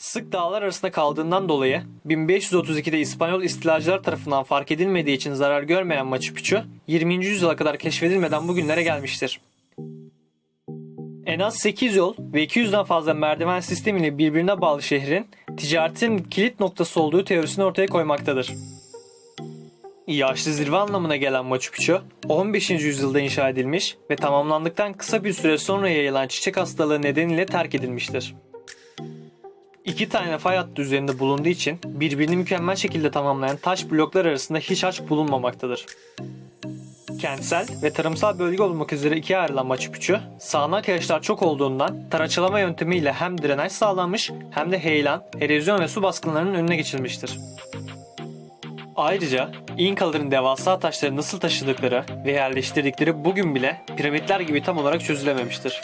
Sık dağlar arasında kaldığından dolayı 1532'de İspanyol istilacılar tarafından fark edilmediği için zarar görmeyen Machu Picchu 20. yüzyıla kadar keşfedilmeden bugünlere gelmiştir. En az 8 yol ve 200'den fazla merdiven sistemiyle birbirine bağlı şehrin ticaretin kilit noktası olduğu teorisini ortaya koymaktadır. Yaşlı zirve anlamına gelen Machu Picchu 15. yüzyılda inşa edilmiş ve tamamlandıktan kısa bir süre sonra yayılan çiçek hastalığı nedeniyle terk edilmiştir. İki tane fay hattı üzerinde bulunduğu için birbirini mükemmel şekilde tamamlayan taş bloklar arasında hiç aç bulunmamaktadır. Kentsel ve tarımsal bölge olmak üzere ikiye ayrılan Machu Picchu, sağanak yağışlar çok olduğundan taraçalama yöntemiyle hem drenaj sağlanmış hem de heyelan, erozyon ve su baskınlarının önüne geçilmiştir. Ayrıca İnkaların devasa taşları nasıl taşıdıkları ve yerleştirdikleri bugün bile piramitler gibi tam olarak çözülememiştir.